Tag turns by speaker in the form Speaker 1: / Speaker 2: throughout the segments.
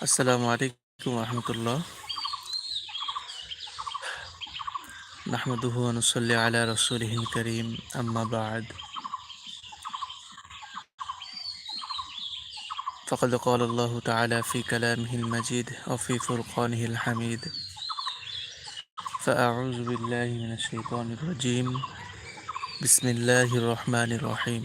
Speaker 1: السلام عليكم ورحمة الله. نحمده ونصلي على رسوله الكريم. أما بعد. فقد قال الله تعالى في كلامه المجيد وفي فرقانه الحميد. فأعوذ بالله من الشيطان الرجيم. بسم الله الرحمن الرحيم.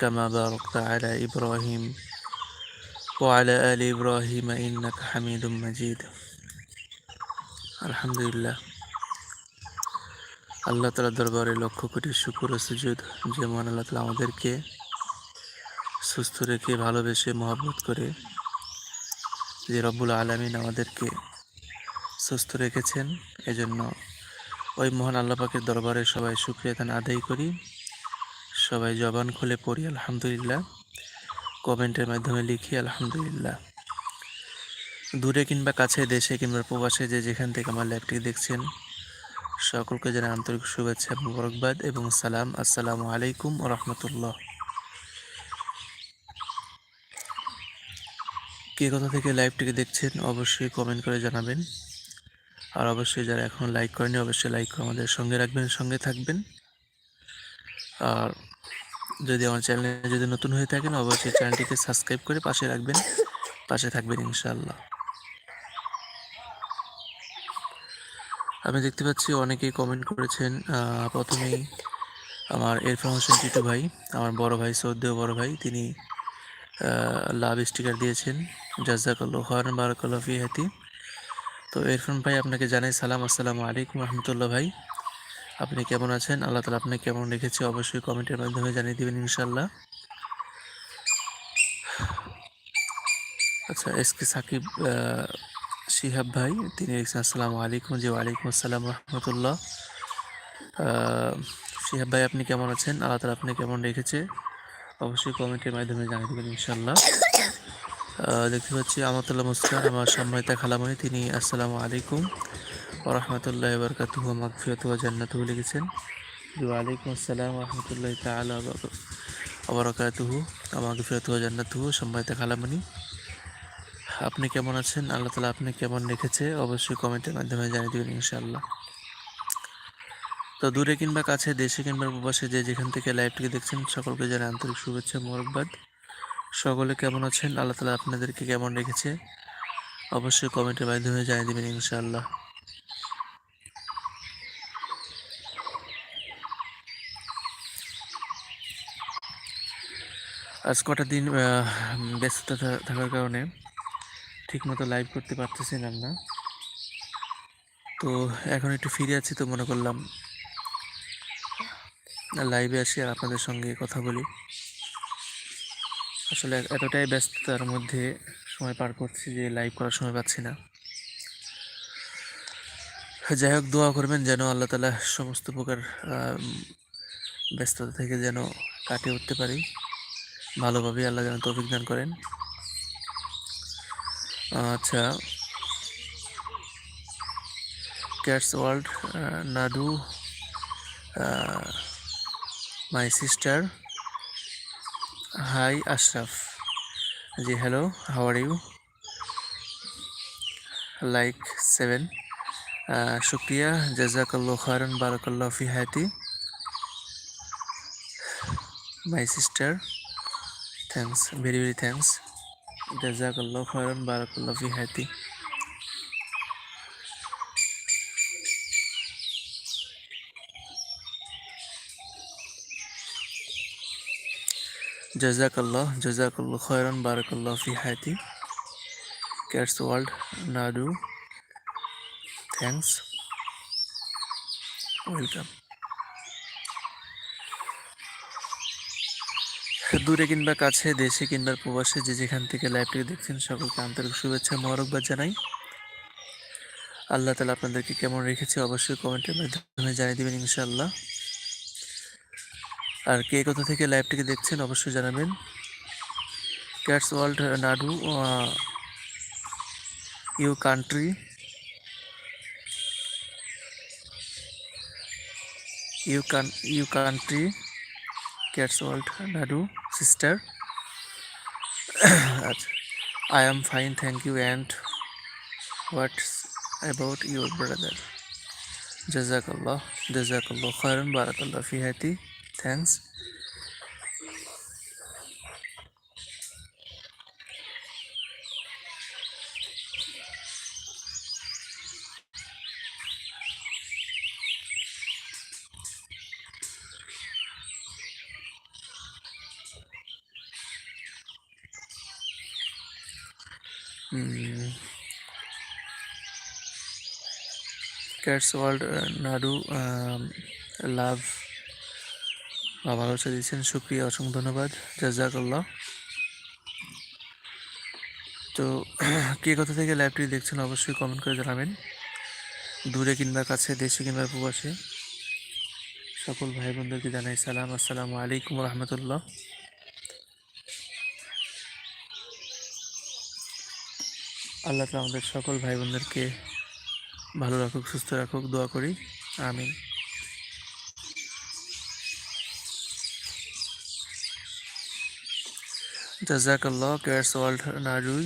Speaker 1: كما باركت على إبراهيم وعلى آل إبراهيم إنك حميد مجيد আলহামদুলিল্লাহ আল্লাহ তালা দরবারে লক্ষ কোটি শুকুর সুজুদ যে মহান আল্লাহ তালা আমাদেরকে সুস্থ রেখে ভালোবেসে মহব্বত করে যে রব্বুল আলমিন আমাদেরকে সুস্থ রেখেছেন এজন্য ওই মহান আল্লাহ পাকের দরবারে সবাই সুক্রিয়া তান আদায় করি সবাই জবান খুলে পড়ি, আলহামদুলিল্লাহ। কমেন্টের মাধ্যমে লিখি, আলহামদুলিল্লাহ। দূরে কিংবা কাছে দেশে কিংবা প্রবাসে যে যেখান থেকে আমার ল্যাবটি দেখছেন, সকলকে জানাই আন্তরিক শুভেচ্ছা, মুবারকবাদ এবং সালাম। আসসালামু আলাইকুম রহমতুল্লাহ। কে কথা থেকে লাইভটিকে দেখছেন, অবশ্যই কমেন্ট করে জানাবেন। আর অবশ্যই যারা এখন লাইক করেনি অবশ্যই লাইক করে আমাদের সঙ্গে রাখবেন, সঙ্গে থাকবেন। আর যদি আমার চ্যানেলে যদি নতুন হয়ে থাকেন, অবশ্যই চ্যানেলটিকে সাবস্ক্রাইব করে পাশে রাখবেন। পাশে থাকবেন ইনশাল্লাহ আমি দেখতে পাচ্ছি অনেকেই কমেন্ট করেছেন প্রথমেই আমার এরফান হোসেন টিটু ভাই, আমার বড় ভাই সৌদেও বড় ভাই, তিনি লাভ স্টিকার দিয়েছেন। জাজাকাল্লাহ খান বারাকাল্লাহ ফি হাতি তো এরফান ভাই আপনাকে জানাই সালাম। আসসালামু আলাইকুম রহমতুল্লাহ ভাই। আপনি কেমন আছেন? আল্লাহ তালা আপনাকে কেমন রেখেছে? অবশ্যই কমেন্টের মাধ্যমে জানিয়ে দেবেন ইনশাল্লাহ আচ্ছা এস কে সাকিব শিহাব ভাই, তিনি লিখছেন আসসালামু আলাইকুম জি, ওয়ালাইকুম আসসালাম রহমতুল্লাহ। শিহাব ভাই, আপনি কেমন আছেন? আল্লাহ তালা আপনি কেমন রেখেছে? অবশ্যই কমেন্টের মাধ্যমে জানিয়ে দেবেন ইনশাল্লাহ দেখতে পাচ্ছি, আমতুল্লাহ মুস্কান আমার সম্মানিতা খালামণি, তিনি, আসসালামু আলাইকুম। ওরহমতুল্লাহ বরকাতুহ মাগফিরত জান্নাতুহু লিখেছেন। ওয়ালাইকুম আসসালাম রহমতুল্লাহ তালা আবরকাতুহু মাগফিরত জান্নাতুহু, সম্মানিতা খালামণি আপনি কেমন আছেন? আল্লাহ তালা আপনি কেমন রেখেছে? অবশ্যই কমেন্টের মাধ্যমে জানিয়ে দেবেন ইনশাআল্লাহ। তো দূরে কিংবা কাছে, দেশে কিংবা প্রবাসে যে যেখান থেকে লাইভটিকে দেখছেন, সকলকে জানাই আন্তরিক শুভেচ্ছা মোরকবাদ সকলে কেমন আছেন? আল্লাহ তালা আপনাদেরকে কেমন রেখেছে? অবশ্যই কমেন্টের মাধ্যমে জানিয়ে দেবেন ইনশাআল্লাহ। আজ কটা দিন ব্যস্ততা থাকার কারণে ঠিকমতো লাইভ করতে পারতেছিলাম না তো এখন একটু ফিরে আছি তো মনে করলাম লাইভে আসি আর আপনাদের সঙ্গে কথা বলি। আসলে এতটাই ব্যস্ততার মধ্যে সময় পার করছি যে লাইভ করার সময় পাচ্ছি না। যাই হোক, দোয়া করবেন যেন আল্লাহ তালা সমস্ত প্রকার ব্যস্ততা থেকে যেন কাটিয়ে উঠতে পারি। ভালোভাবে আল্লাহ যেন তৌফিক দান করেন। আচ্ছা। Cats world Nadu my sister hi Ashraf. Ji hello how are you like seven শুক্রিয়া জাজাকাল্লা খারান বারাকাল্লা ফি হায়াতি। My sister thanks very very thanks জাজাকাল্লাহ খয়রান বারাকাল্লাহ ফি হায়াতি জাজাকাল্লাহ জাজাকাল্লাহ খয়রান বারাকাল্লাহ ফি হায়াতি ক্যাটস ওয়ার্ল্ড নাডু থ্যাংকস ওয়েলকাম দূরে কিংবা কাছে, দেশে কিংবা প্রবাসে যে যেখান থেকে লাইভটিকে দেখছেন, সকলকে আন্তরিক শুভেচ্ছা মোবারকবাদ জানাই। আল্লাহ তালা আপনাদেরকে কেমন রেখেছে অবশ্যই কমেন্টের মাধ্যমে জানিয়ে দেবেন ইনশাল্লাহ আর কে কোথা থেকে লাইভটিকে দেখছেন অবশ্যই জানাবেন। Cats world Nadu you country you can you country cats world Nadu sister আচ্ছা I am fine thank you and what's about your brother জাজাকাল্লাহ জাজাকাল্লাহ খায়রন বারাকাল্লাহ ফি হাতি thanks cats world Nadu love বা ভালোবাসা দিয়েছেন, সুপ্রিয়া, অসংখ্য ধন্যবাদ, জাজাকাল্লাহ। তো, কে কোথা থেকে লাইভটি দেখছেন অবশ্যই কমেন্ট করে জানাবেন। দূরে কিংবা কাছে, দেশে কিংবা প্রবাসে। সকল ভাই বোনদেরকে জানাই সালাম। আসসালামু আলাইকুম রহমতুল্লাহ। আল্লাহ তালা আমাদের সকল ভাই বোনদেরকে ভালো রাখুক, সুস্থ রাখুক, দোয়া করি। আমিন। জাজাকাল্লাহ কেয়ার্স ওয়ার্ল্ড নাজুই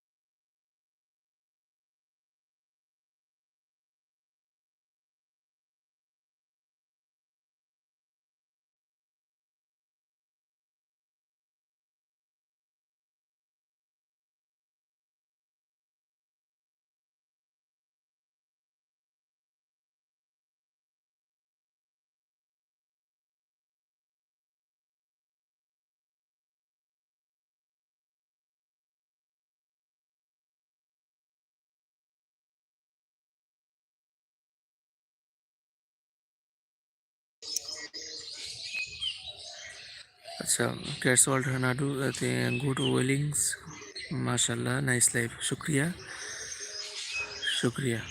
Speaker 1: আচ্ছা ক্যাটস ওয়ার্ল্ড নাডু গুড ওয়েলিংস মাশাল্লাহ নাইস লাইফ শুক্রিয়া। শুক্রিয়া।